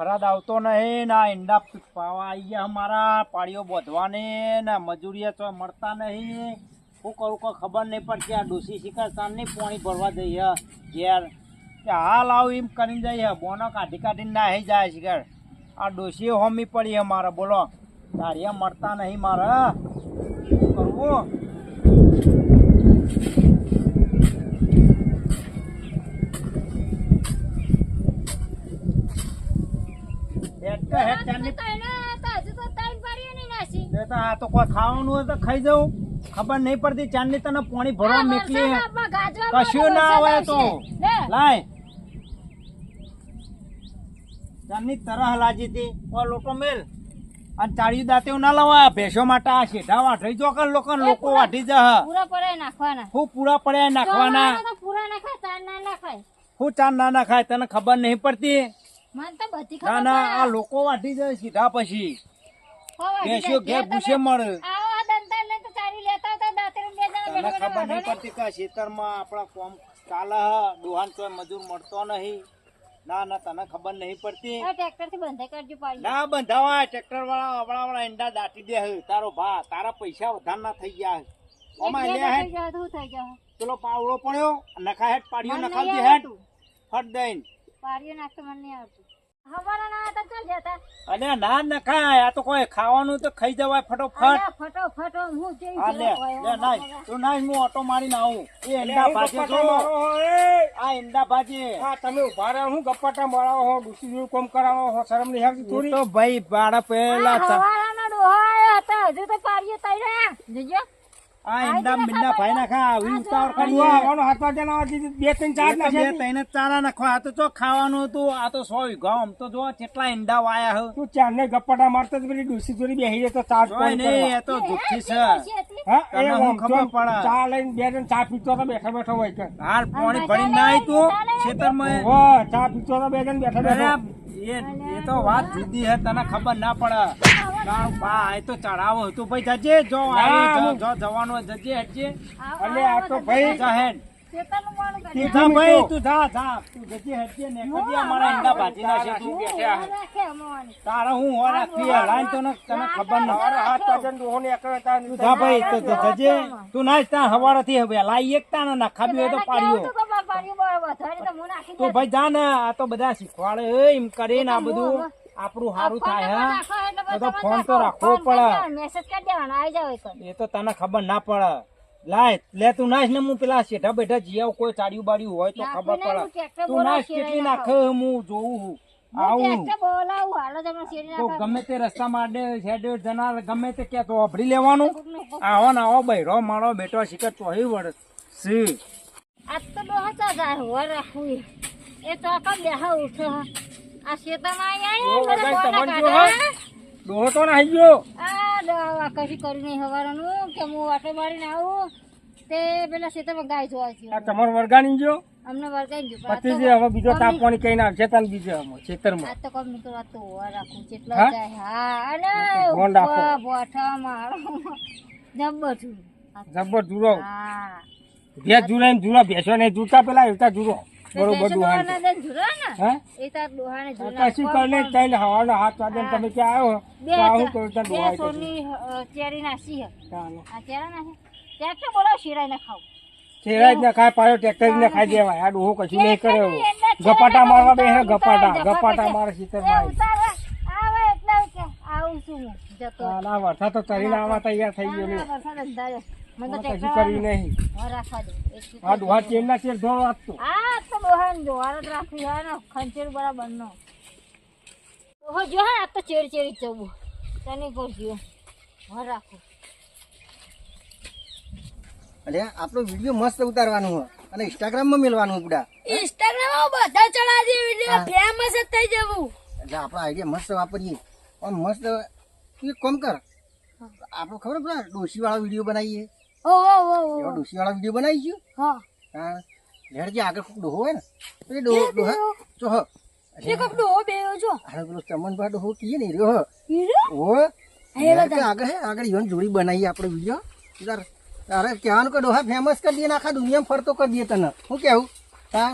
હરાદ આવતો નહીં, ના ઈંડા પાવા આવી ગયા અમારા. પાડીઓ બોધવાને, ને મજૂરીએ તો મળતા નહીં. શું કરું કોઈ ખબર નહીં પડતી, આ ડોસી શિકાર તાન નહીં પાણી ભરવા જઈએ. ઘેર. કે હાલ આવું એમ કરીને જઈએ. બોનો કાઢી કાઢીને નાહી જાય શિકાર. આ ડોસી હોમી પડી અમારે, બોલો. તારિયા મળતા નહીં મારે. શું કરવું? હેડ તો એ તો આ તો કોઈ ખાવાનું હોય તો ખાઈ જવું ખબર નહીં પડતી ચાંદની તને પાણી ભરવા મેકલી કશું ના આવે તો. લાય. ચાંદની તરહ લાજી હતી. ઓ લોકો મેલ. અને ચાળિયું દાંતે ના લવા ભેંસો માટે આ શેઢા વાઢી જો કર લોકો લોકો વાઢી જા પૂરા પડે નાખવાના. હું પૂરા પડ્યા નાખવાના. પૂરા નાખાય ના નાખાય. હું ચાંદ ના નાખાય તને ખબર નહીં પડતી? મને તો બધી ખબર ના આ લોકો વાઢી જાય સીધા પછી હો, વાઢી ભેંસો જાય. ઘેર તમે મળે આવો આ દંતાળ તો ચારી લેતા હતા, દાંતરે બે જણા બેઠા ખબર નહીં પડતી કે ખેતરમાં આપણા કોમ ચાલે દુહાન તો મજૂર મળતો નહીં ના ના તને ખબર નહીં પડતી ને. આ બંધાઈ કાઢજો પાડી. ના બંધાવા ટ્રેક્ટર વાળા અવળા વાળા ઈંડા દાટી દે હે તારો ભા તારા પૈસા વધારે ના થઈ ગયા હે. ઓમાં લે થઈ જાય? પેલો પાવડો પડ્યો નખા હેઠ પાડ્યો નખા દે નહીં ફટ દઈને પાડીઓ નાખતો મને નહીં આવડતું. હવારે ના હતા ચાલ જતા. અને ના નખાય આ તો કોઈ ખાવાનું તો ખાઈ જવાય ફટોફટ અલ્યા, ફટો ફટો હું જેવી આ લે જેવો હોય લે એવો નાય તું નાય હું ઓટો મારીને આવું એ ઈંડા ભાજે જો આ ઈંડા હા તમે ઊભા રહો હું ગપ્પાટા મારાવો હો ડૂસી જેવું કોમ કરાવો હો શરમ નહીં આવતી થોડી તો ભાઈ બાળા પેલા હતા, હજુ તો પાડીઓ તૈયાર. જોજો. આ ઈંડા મીંડા ભાઈ નાખા આવી ઉતાવળ આ આવવાનો હાથમાં જણા આવતી બે ત્રણ ચાર બે ત્રણે ચારા આ તો ચો ખાવાનું હતું આ તો સો વીઘા આમ તો જો કેટલા ઈંડા વાયા હે. તું ચાર ગપ્પાટા મારતો તો પેલી ડૂસી જોડી બેસી જાય તો ચા જ નહીં. એ તો જુઠ્ઠી છે હા એ હું ખબર પડે. ચા લઈને બે જણ ચા પીતો તો બેઠા બેઠો હોય કે. હાલ પાણી ભરી નાય તું ખેતરમાં હો ચા પીતો તો બે જણ બેઠા બેઠા. એ એ તો વાત જુદી હે તને ખબર ના પડે. એ તો ચડાવો તું ભાઈ જજે જો આવી ના, જો- હું- જવાનું જજે હજે અલે આ તો ભાઈ તું. જા તું ભાઈ તું જા જા. તું જજે હેડજે ને કદી અમારા ઈંડા ભાજી નાખે તું હું ઊભા રાખે અમોને. તારા હું હો રાખી તો ને તને ખબર ન મારા હાથ પાછળ ડોહો ને એકલો હતા. તું જા ભાઈ તો તો જજે. તું ત્યાં હવારેથી હવે લાઈ એક તાને ના ખાબી હોય તો પાડ્યો તું તો તો. ભાઈ જા ને આ તો બધા શીખવાડે. એમ કરે ને આ બધું. આપણું સારું થાય તો ફોન તો રાખવો પડે. મેસેજ કરી દેવાનો, આવી જાવ એ તો તને ખબર ના પડે. લાય લે તું નાશ ને હું પેલા શેઠા બેઠા જીયાવ કોઈ ચાડ્યું બાડ્યું હોય તો ખબર પડે. તું નાચ કેટલી નાખે. હું જોઉં છું હું ગમે તે રસ્તા માટે ગમે તે ક્યાં તો અભડી લેવાનું. આવો ને આવો બૈરો મારો બેટો શિખર તો હી વળ. સી. આજ તો ડોહા ચા જાય, હોર રાખવું એ. તો આખા બેહા ઉઠે. આ શેતામાં આયા તો ગયો. આ કશું કર્યું નહીં હવારનું કે હું વાટો મારીને આવું. તે પેલા ખેતરમાં ગાય જોવા આ તમારો વરગાણી ગયો? અમને વર્ગાઈ ગયો પણ પછી તો જે હવે બીજો તાપ પાણી કઈ તને બીજે ખેતરમાં. આ તો કોમ નીકળો આ તો હોવા રાખું જેટલો જાય હા અને ફોન રાખો. બોઠા મારો. જબ્બર છું જબ્બર જુરો હા. ભેંસ જુરા ને જુરા ને જૂતા પેલા એવતા જુરો ને હે? તાર ડોહાને ઝુરા. કશું કરીને હવાના હાથ વાગે તમે ક્યાં આવ્યો તો આવું કરું તને બે સોની ચેરી નાસી હે. આ ચેરા ખાવ. ને ખાય ટ્રેક્ટર ને ખાઈ દેવાય. આ ડોહો કશું નહીં કરે. ગપાટા મારવા બે ઉતારો, ગપાટા ગપાટા મારે એ ખેતરમાં આવે એટલે આવું છું જતો. ના વરસાદ તો તરીને આવવા તૈયાર થઈ ગયો વરસાદ. મને તો કશું કર્યું નહીં. હા, રાખવા દે. આ ડોહા ચેનના ચેર ધોળો આપતો. આ તો ડોહાને જોવાર જ રાખવી હોય ને. ખંચેર બરાબર નો ડોહો જો હા આ તો ચેડ ચેરી જવું. તને કહું હા રાખો. અરે આપણો વીડિયો મસ્ત ઉતારવાનો હોય. અને ઇન્સ્ટાગ્રામમાં મેળવાનું હોય બુડા. ઇન્સ્ટાગ્રામ બધા ચડાવી દે વીડિયો ફેમસ જ થઈ જવું. એટલે આપણો આઈડિયા મસ્ત વાપરીએ. પણ મસ્ત કોમ કર. આપણો ખબર પેલા ડોસી વાળો વીડિયો બનાવીએ. ઓ ઓ ઓ એવો ડોસી વીડિયો બનાવી હા. હા. જે આગળ ડોહો હોય ને એ ડોહો ડોહા. જો હ. એ કોક ડોહો બેયો છો હાલ પેલો ચમનભાઈ ડોહો કહીએ ને રહ્યો હ. ઓ. આગળ હે આગળ ઈવન જોડી બનાવીએ આપણે વીડિયો. તાર તારે કહેવાનું કે ડોહા ફેમસ કરી દઈએ આખા દુનિયામાં ફરતો કરી દઈએ તને. શું કહેવું તાર.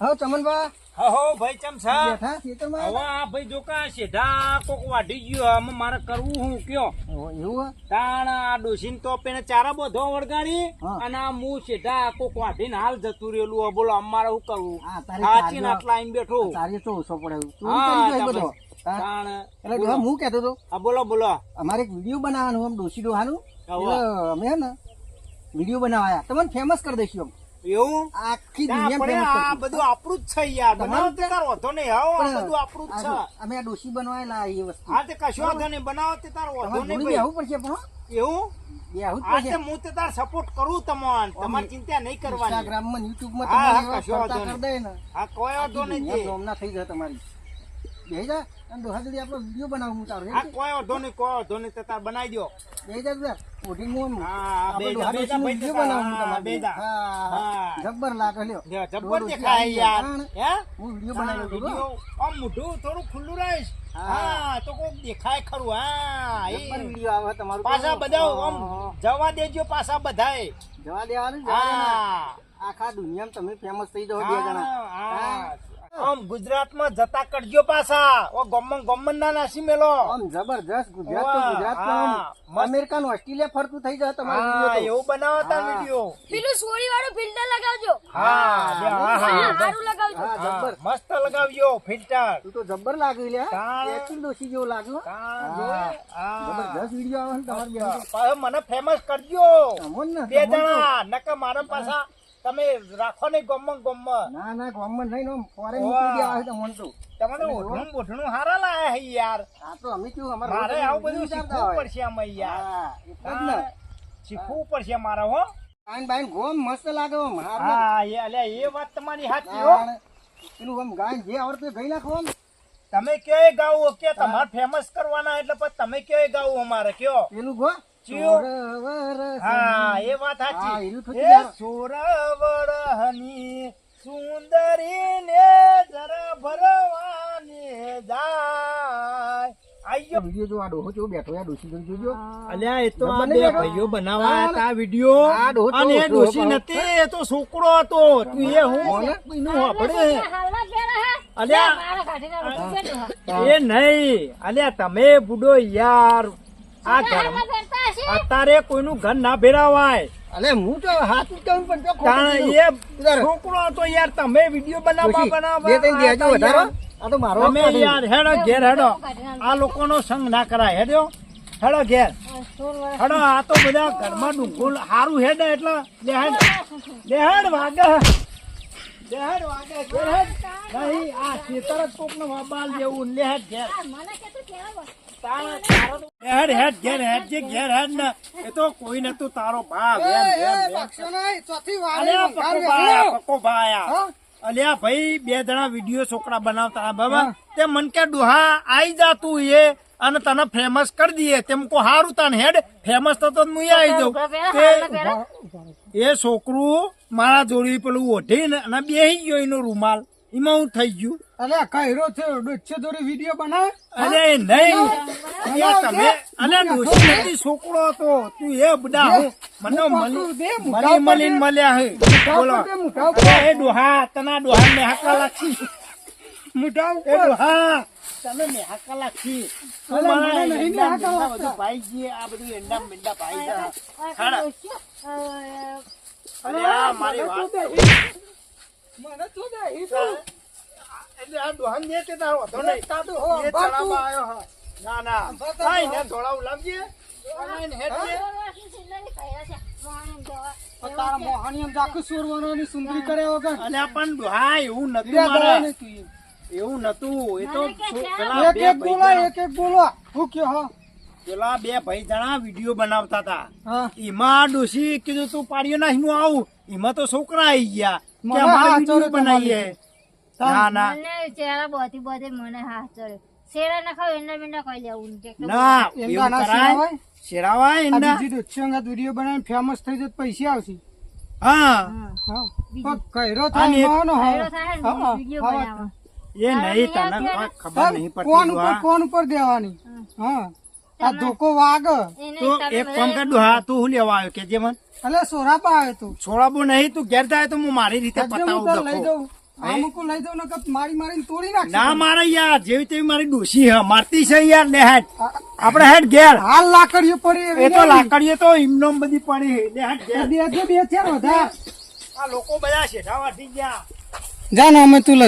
હા ચમનભા હો ભાઈ ચમ બેઠા ખેતરમાં હવે આ ભાઈ જો કા શેઢા કોક વાઢી ગયો. આમાં મારે કરવું હું? કયો? એવું તાણ આ ડોશીન તો પેને ચારા બધો વળગાડી અને આ હું શેઢા કોક વાઢીને હાલ જતું રહેલું. બોલો અમારે શું કરવું? હા, તારે સાચી આટલા આઈને બેઠો. તારે તો ઓછો પડે. હા. બધો. એટલે કેતો તો હા બોલો બોલો. અમારે એક વીડિયો બનાવવાનો આમ ડોસી ડોહાનું. અમે હે ને વીડિયો બનાવાયા. તમને ફેમસ કરી દઈશું. એવું? આખી દુનિયા આ બધું આપણું જ છે યાર. બનાવો તે તાર વાંધો નહીં. હાઓ, આ બધું આપણું જ છે. અમે આ ડોસી બનાવેલા એ વસ્તુ. હા તે કશો વાંધો નહીં. બનાવો તે તાર વાંધો નહીં ભાઈ. પડશે પણ એવું? બેહવું જ પડશે. હું તે તાર સપોર્ટ કરું તમને. તમારે ચિંતા નહીં કરવાની. ઇન્સ્ટાગ્રામમાં યુટ્યુબમાં હા, તમે કશો વાંધો ને. કોઈ વાંધો નહીં દુનિયા થઈ જાય તમારી. બેહી જા. અને ડોહા જોડે આપણો વીડિયો બનાવું તારો. આ કોઈ વાંધો નહીં કોઈ વાંધો નહીં તાર બનાવી દો બેહી જા તું ઓઢીમાં આમ. હા બે ડોહા બે ડોસીનો વીડિયો બનાવું હું બે જોડે. હા, હા. હા. જબ્બર લાગે લ્યો. જબ્બર દેખાય યાર. હે? હું વીડિયો બનાવી દઉં છું હો. વીડિયો આમ મોઢું થોડું ખુલ્લું રહીશ હા. તો કોક દેખાય ખરું. હા એ. વીડિયો આવે તમારું પાછા બધા આમ જવા દેજો પાછા બધાય જવા દેવાનું. હા. આખા દુનિયામાં તમે ફેમસ થઈ જાઓ બે જણા. હા. આમ ગુજરાતમાં જતા કરજો પાછા. ઓ ગમન ગમન ના નાસી મેલો આમ જબરજસ્ત ગુજરાત તો ગુજરાત આમ અમેરિકન ઓસ્ટ્રેલિયા ફરતું થઈ જાય તમારું હા તો. એવું બનાવો તા વિડિયો પેલું સોળી વાળું ફિલ્ટર લગાવજો. હા હા, હા. સારું લગાવજો. હા હા, મસ્ત લગાવજો ફિલ્ટર તું તો જબર લાગ્યું લે. એકદમ દોશી જેવો લાગ્યો. જબરજસ્ત વીડિયો આવે ને તમારી મને ફેમસ કરજો. તમોન બે જણા. નકર મારા પાછા તમે રાખો નહીં ગમમાં ગમમાં. ના ના ગમમાં નહીં ને આમ foreign વાહ. મોકલી દેવા તો તમને ઓઢણું બોઢણું હારા લાયા હે યાર. આ તો અમે કેવું અમારે મારે આવું બધું શીખવું પડશે અમે યાર. હા એટલે ને. શીખવું પડશે મારે હો. આઈન બાઈન ગોમ મસ્ત લાગે આમ હા એ અલ્યા એ વાત તમારી સાચી હો. પેલું આમ ગાયન જે આવડતું ગઈ નાખો તમે કયો ગાવ? કે તમારે ફેમસ કરવાના એટલે પછી તમે કયો ગાવ અમારે કયો? પેલું ગો. હા એ વાત સાચી. એ યાર. સુંદરી ને જરા ભરવાની જાય. આયો. વીડિયો જો આ ડોહો બેઠો આ ડોશી જોઈ જોજો. અલ્યા એ તો આ બે ભાઈઓ બનાવાયા હતા વીડિયો. આ અને એ તો નથી એ તો છોકરો હતો. તું એ હું? આપણે અલ્યા. એ નહીં. અલ્યા તમે બુડો યાર. આ ઘર અત્યારે કોઈનું ઘર ના ભેરાવાય અલે હું તો હાથ કહું પણ તો કારણ એ છોકરો હતો યાર તમે વીડિયો બનાવવા બનાવવા બે ત્રણ દેજો આ તો વધારો આ તો મારો તમે યાર હેડો ઘેર હેડો. આ લોકોનો સંગ ના કરાય હેડો હેડો ઘેર. હેડો આ તો બધા ઘરમાં ડુંગોલ સારું હેડે એટલે દેહાડ દેહાડ વાગે. લેહેડ વાગે ઘેર. હેડ નહીં આ ખેતર જ કોકનો બાલ જેવું. લેહેડ ઘેર. મને કે તું હેડ હેડ ઘેર હેડ જે ઘેર હેડ ને. એ તો કોઈ નતું તારો ભાવ એમ એ, એમ એ, એમ. બક્ષો નહીં, ચોથી વાળી અલ્યા વંગાર પક્કો ભાયા પક્કો ભાયા હા? અલ્યા ભાઈ બે જણા વીડિયો છોકરા બનાવતા બાબા તે મન કે ડોહા આઈ જા તું એ અને તને ફેમસ કરી દઈએ. તેમ કો હારું તને હેડ. ફેમસ થતો તો હું આઈ જાઉં. એ છોકરું મારા જોડી પેલું ઓઢીને અને બેહી ગયો એનો રૂમાલ. એમાં હું થઈ ગયું. અલ્યા કઈરો થયો? ડોચ્છે દોરી વીડિયો બનાવે? અરે નહીં. અલ્યા તમે અલ્યા ડોશી છોકરો હતો? તું એ બડા હું મને મળી મળી મળ્યા હે. બોલો. એ ડોહા તના ડોહા ને હાકા લાગી. મુઠા એ ડોહા તમે ને હાકા લાગી. મને નહીં એંડા હાકા લાગતા. ગયે, આ બધું એંડા મેંડા ભાઈ જા ખાડા. અરે આ મારી વાત મને તો દે, ઈ તો. એટલે આ ડોહાને દે તે તારો વાંધો નહીં. હો, એ બાપુ. આવ્યો હા. ના ના. બાપુ. હા, એને લાવજે અને એને તારા મોહની એમ જાખું સોરવાનોની સુંદરી કરે વગર. અને પણ ડોહા એવું નતું મારે. એવું એ તો. પેલા એક બે એક ભાઈ બોલો જણા- એક એક બોલો હું કયો હા? પેલા બે ભાઈ જણા વીડિયો બનાવતા હતા. એમાં ડોસી કીધું તું પાડ્યો ના હું આવું. એમાં તો છોકરા આવી ગયા. કે અમારે વીડિયો બનાવીએ. ના ના. મને ચહેરા બધી બધી મને હાથ ચડે શેરા ના એના બિના કઈ લેવું ના એવું કરાય? શેરાવાય? શેરાવાય બીજી દોચ્છી અંગાત બનાવીને ફેમસ થઈ જાય પૈસા આવશે. હા. હા. કઈરો થાય એક- એમાં હા થાય ને હા, હા, વીડિયો હા, બનાવવા. એ નહીં તને આવતી કોઈ હોય ખબર નહીં પડતી કોણ ઉપર કોણ ઉપર દેવાની. હા. આ ધોકો વાગ. તો એક કામ કર હા તું હું લેવા આવ્યો? કે જે મન. એટલે સોરાબા આવે તું. છોડાબો નહીં તું ઘેર જાય તો હું મારી રીતે પતાવું લઈ જાઉં. આ મૂકું લઈ જાઉં ને મારી મારીને તોડી ના મારે યાર જેવી તેવી મારી ડોશી હા મારતી છે યાર લે હેડ. આપડે હેડ ઘેર. હાલ લાકડીઓ પડી એ તો લાકડીએ તો ઇમનોમ બધી પડી લે હેડ ઘેર. બે બે ચાર વધાર. આ લોકો બધા શેઠા વાટી ગયા. જા ને અમે તું લસ